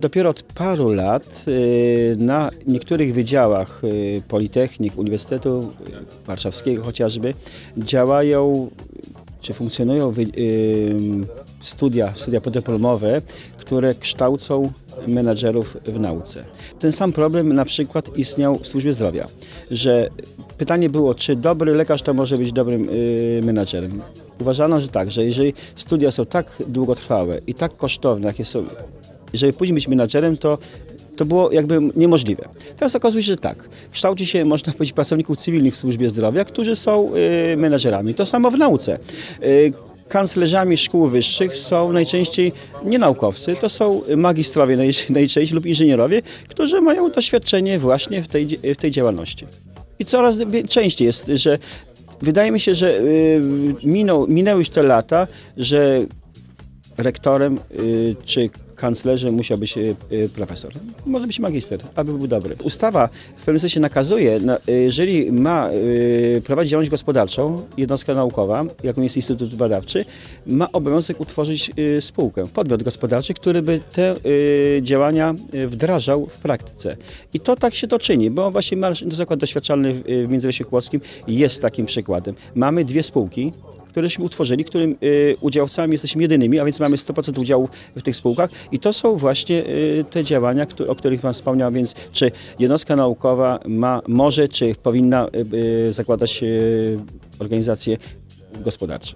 Dopiero od paru lat y, na niektórych wydziałach y, Politechnik, Uniwersytetu Warszawskiego chociażby działają czy funkcjonują y, studia, studia podyplomowe, które kształcą menadżerów w nauce. Ten sam problem na przykład istniał w służbie zdrowia, że pytanie było, czy dobry lekarz to może być dobrym y, menadżerem. Uważano, że tak, że jeżeli studia są tak długotrwałe i tak kosztowne, jakie są żeby później być menadżerem, to, to było jakby niemożliwe. Teraz okazuje się, że tak. Kształci się, można powiedzieć, pracowników cywilnych w służbie zdrowia, którzy są y, menadżerami. To samo w nauce. Y, kanclerzami szkół wyższych są najczęściej nie naukowcy, to są magistrowie naj- najczęściej lub inżynierowie, którzy mają doświadczenie właśnie w tej, w tej działalności. I coraz częściej jest, że wydaje mi się, że y, minął, minęły już te lata, że rektorem y, czy kanclerzem musiał być y, profesor. Może być magister, aby był dobry. Ustawa w pewnym sensie nakazuje, na, y, jeżeli ma prowadzić działalność gospodarczą, jednostka naukowa, jaką jest Instytut Badawczy, ma obowiązek utworzyć spółkę, podmiot gospodarczy, który by te działania wdrażał w praktyce. I to tak się to czyni, bo właśnie Zakład Doświadczalny w, w Międzylesie Kłodzkim jest takim przykładem. Mamy dwie spółki, któreśmy utworzyli, którym y, udziałowcami jesteśmy jedynymi, a więc mamy 100% udziału w tych spółkach i to są właśnie y, te działania, o których Pan wspomniał, więc czy jednostka naukowa ma, może, czy powinna y, zakładać organizacje gospodarcze.